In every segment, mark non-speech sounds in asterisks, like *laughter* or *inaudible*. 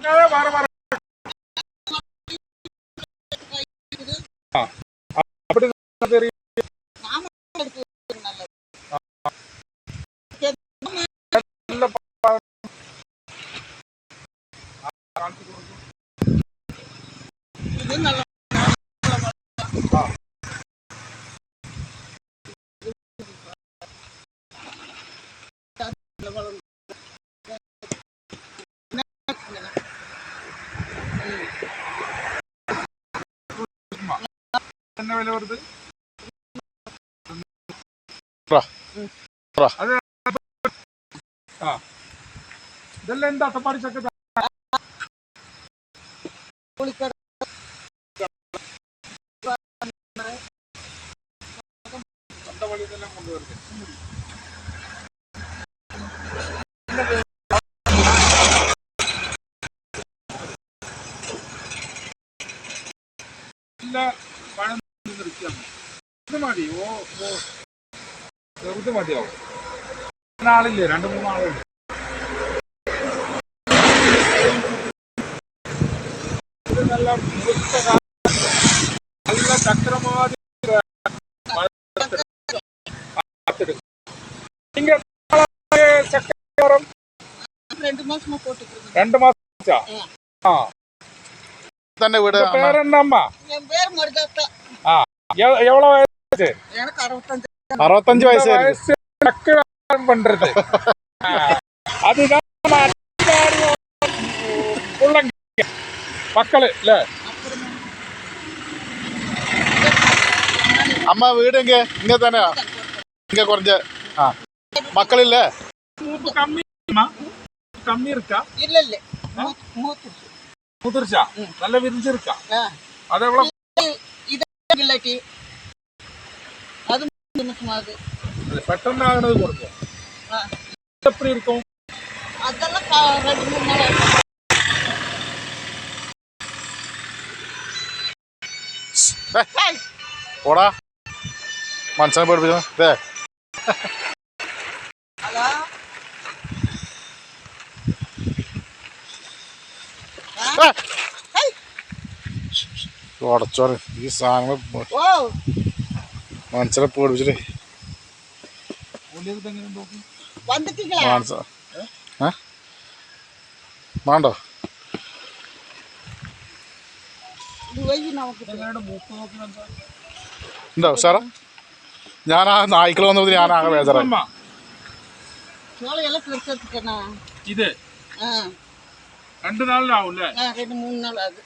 அதுக்காக அப்படி தெரியும் இது நல்லா തന്നെ വില കൊടുത്ത് അത് ആ. ഇതെല്ലാം എന്താ അട്ടപ്പാടി ചക്ക ഇതെല്ലാം കൊണ്ടുവരുന്നത് നല്ല പഴം ഇത് മതി ഓ ഓ ചെറുത് മതിയാവും നാളില്ലേ രണ്ട് മൂന്നാളുണ്ട് ഇത് നല്ല മുഴുത്ത കാ- നല്ല ചക്രമാതി இங்க சக்கரம் ரெண்டு மாசமா போட்டுக்கிறது ரெண்டு மாசம் ஆ തന്നെ വീട് உங்க பேர் என்னம்மா என் பேர் மருதாத்தா ஆ எவ்- எவ்வளவு வயசு? அறுபத்தஞ்சு. வயசு பண்றது. *laughs* அதுதான் மக்கள் இல்ல. அம்மா வீடு இங்க இங்க தானே? இங்க குறைஞ்ச. மக்கள் இல்ல? கம்மி கம்மி இருக்கா? இல்ல இல்ல. மூத்துருச்சா? நல்லா விரிஞ்சிருக்கா? அதை எவ்வளவு ലെവലിലേക്ക് അത് സുമാർക്ക് പെട്ടെന്ന് ആകണത് കുറയ്ക്കാം എപ്പടി ഇരിക്കും അതെല്ലാം റെഡി മൂന്നാളായിട്ട് പോടാ മനസ്സിനെ പേടിപ്പിച്ചു ഇതേ Ah! ഉടച്ചോറ്. ഈ സാധനങ്ങൾ മനസ്സിനെ പേടിപ്പിച്ചിട്ട്. വേണ്ടോ ഉണ്ടോ സാറാ ഞാൻ ആ നായ്ക്കൾ വന്നപ്പോൾ ഞാൻ ആകെ വേദന ഇത്? രണ്ട് നാളിലാവും അല്ലേ രണ്ട് മൂന്ന് നാളാകും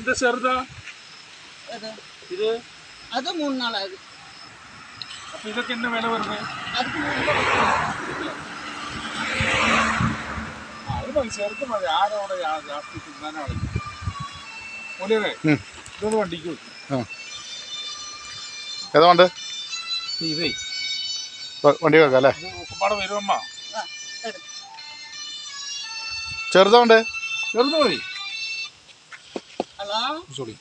இந்த செருதா அது இது அது மூணு நாள் ஆகுது அப்ப இதுக்கு என்ன விலை வருது அதுக்கு மூணு நாள் അത് മതി ചെറുത് മതി ആരോടെ ജാ- ജാസ്തി തിന്നാനാണ് ഒലിയതേ ഉം. ഇതൊന്ന് വണ്ടിക്ക് വെക്കും ഏതുകൊണ്ട് ഇതേ വണ്ടി വെക്കാം അല്ലേ ഇത് ഒക്കെപ്പാടെ വരുമമ്മ ஆ சரி ചെറുതുണ്ട് ചെറുത് മതി Hello? Sorry.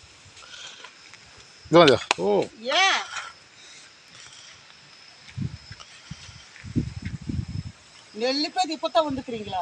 Go on there. Oh. Yeah. நெல்லிப்பது இப்பத்தான் வந்துக்கிறீங்களா